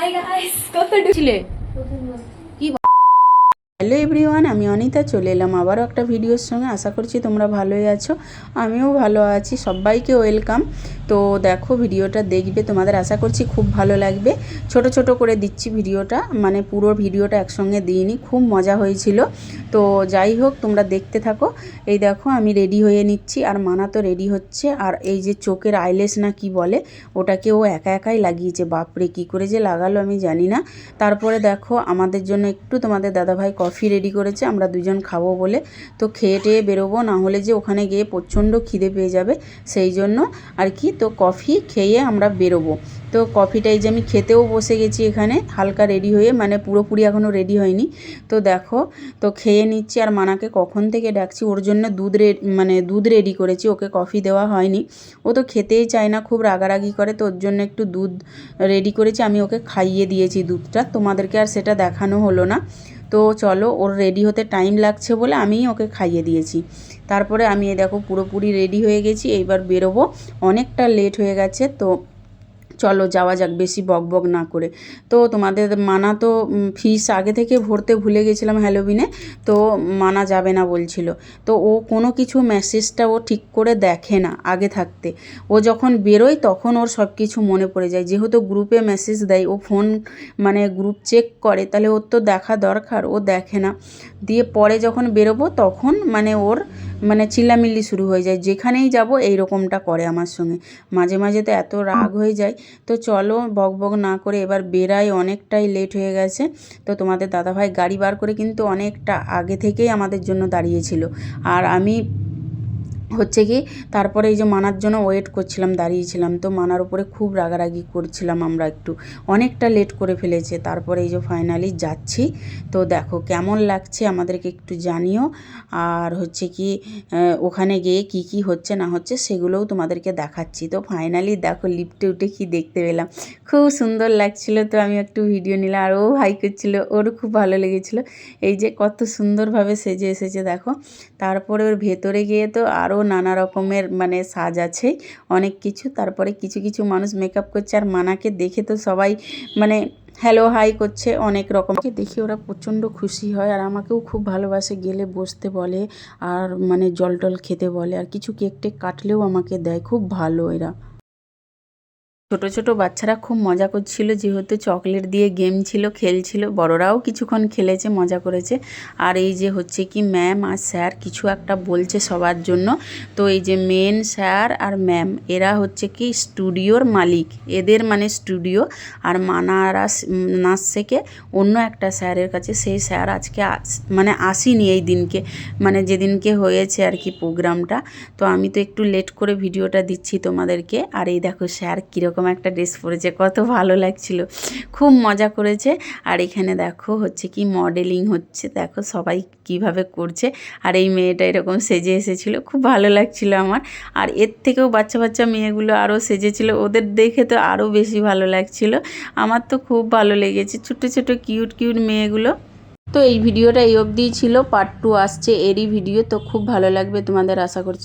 Hi guys কত ছিলে? Hello everyone, আমি অনিতা, চলে এলাম আবারও একটা ভিডিওর সঙ্গে। আশা করছি তোমরা ভালোই আছো, আমিও ভালো আছি, সবাইকে ওয়েলকাম। তো দেখো, ভিডিওটা দেখবে, তোমাদের আশা করছি খুব ভালো লাগবে। ছোট ছোট করে দিচ্ছি ভিডিওটা মানে পুরো ভিডিওটা একসঙ্গে দিইনি, খুব মজা হয়েছিল। তো যাই হোক, তোমরা দেখতে থাকো। এই দেখো, আমি রেডি হয়ে নিচ্ছি, আর মানা তো রেডি হচ্ছে। আর এই যে চোখের আইলেস না কি বলে, ওটাকে ও একা একাই লাগিয়েছে, বাপরে, কি করে যে লাগালো আমি জানি না। তারপরে দেখো, আমাদের জন্য একটু তোমাদের দাদাভাই কফি রেডি করেছে, আমরা দুজন খাব বলে। তো খেয়ে টেয়ে বেরোবো, না হলে যে ওখানে গিয়ে প্রচণ্ড খিদে পেয়ে যাবে, সেই জন্য আর কি, তো কফি খেয়ে আমরা বেরোবো। তো কফিটা এই যে আমি খেতেও বসে গেছি এখানে, হালকা রেডি হয়ে মানে পুরোপুরি এখনও রেডি হয়নি। তো দেখো, তো খেয়ে নিচ্ছি, আর মানাকে কখন থেকে ডাকছি, ওর জন্য দুধ রে মানে দুধ রেডি করেছি, ওকে কফি দেওয়া হয়নি। ও তো খেতেই চায় না, খুব রাগারাগি করে, তো ওর জন্য একটু দুধ রেডি করেছি, আমি ওকে খাইয়ে দিয়েছি দুধটা, তোমাদেরকে আর সেটা দেখানো হলো না। তো চলো, ওর রেডি হতে টাইম লাগছে বলে আমি ওকে খাইয়ে দিয়েছি। তারপরে আমি দেখো পুরোপুরি রেডি হয়ে গেছি, এইবার বেরোবো। অনেকটা লেট হয়ে গেছে, তো চলো যাওয়া যাক, বেশি বক বক না করে। তো তোমাদের মানা তো ফিস আগে থেকে ভরতে ভুলে গেছিলাম হ্যালোবিনে, তো মানা যাবে না বলছিল। তো ও কোনো কিছু মেসেজটা ও ঠিক করে দেখে না আগে থাকতে। ও যখন বেরোয় তখন ওর সব কিছু মনে পড়ে যায়। যেহেতু গ্রুপে মেসেজ দেয়, ও ফোন মানে গ্রুপ চেক করে, তাহলে ওর তো দেখা দরকার, ও দেখে না। দিয়ে পরে যখন বেরোবো তখন মানে ওর মানে চিল্লামিল্লি শুরু হয়ে যায়। যেখানেই যাব এই রকমটা করে আমার সঙ্গে। মাঝে মাঝে তো এত রাগ হয়ে যায়। তো চলো বক বক না করে এবার বেরাই অনেকটাই লেট হয়ে গেছে। তো তোমাদের দাদাভাই গাড়ি বার করে কিন্তু অনেকটা আগে থেকেই আমাদের জন্য দাঁড়িয়েছিল। আর আমি হচ্ছে কি, তারপরে এই যে মানার জন্য ওয়েট করছিলাম, দাঁড়িয়েছিলাম, তো মানার উপরে খুব রাগারাগি করছিলাম আমরা একটু। অনেকটা লেট করে ফেলেছে, তারপরে এই যে ফাইনালি যাচ্ছি। তো দেখো কেমন লাগছে আমাদেরকে একটু জানিও। আর হচ্ছে কি ওখানে গিয়ে কি কি হচ্ছে না হচ্ছে সেগুলোও তোমাদেরকে দেখাচ্ছি। তো ফাইনালি দেখো লিফটে উঠে কি দেখতে পেলাম। খুব সুন্দর লাগছিল তো আমি একটু ভিডিও নিলাম। আর ও হাই করছিল ওরও খুব ভালো লেগেছিল। এই যে কত সুন্দরভাবে সেজে এসেছে দেখো। তারপরে ওর ভেতরে গিয়ে তো আরও নানা রকমের মানে সাজ আছে, অনেক কিছু। তারপরে কিছু কিছু মানুষ মেকআপ করছে আর মানাকে দেখে তো সবাই মানে হ্যালো হাই করছে অনেক রকমকে দেখে ওরা প্রচণ্ড খুশি হয় আর আমাকেও খুব ভালোবাসে, গেলে বসতে বলে আর মানে জল টল খেতে বলে। আর কিছু কেক টেক কাটলেও আমাকে দেয়, খুব ভালো এরা। ছোট ছোট বাচ্চারা খুব মজা করছিল, যেহেতু চকলেট দিয়ে গেম ছিল, খেলছিল, বড়রাও কিছুক্ষণ খেলেছে, মজা করেছে। আর এই যে হচ্ছে কি ম্যাম আর স্যার কিছু একটা বলছে সবার জন্য। তো এই যে মেন স্যার আর ম্যাম এরা হচ্ছে কি স্টুডিওর মালিক। এদের মানে স্টুডিও আর মানারা নাচ শেখে অন্য একটা স্যারের কাছে। সেই স্যার আজকে মানে আসেনি এই দিনকে। মানে যেদিনকে হয়েছে আর কি প্রোগ্রামটা তো আমি তো একটু লেট করে ভিডিওটা দিচ্ছি তোমাদেরকে। আর এই দেখো স্যার কীরকম একটা ড্রেস পরেছে, কত ভালো লাগছিল। খুব মজা করেছে। আর এখানে দেখো হচ্ছে কি মডেলিং হচ্ছে। দেখো সবাই কীভাবে করছে। আর এই মেয়েটা এরকম সেজে এসেছিল। খুব ভালো লাগছিল আমার। আর এর থেকেও বাচ্চা বাচ্চা মেয়েগুলো আরও সেজেছিল। ওদের দেখে তো আরও বেশি ভালো লাগছিল। আমার তো খুব ভালো লেগেছে। ছোটো ছোটো কিউট কিউট মেয়েগুলো। তো এই ভিডিওটা এই অবধিই ছিল। পার্ট টু আসছে। এরই ভিডিও। তো খুব ভালো লাগবে তোমাদের আশা করছি।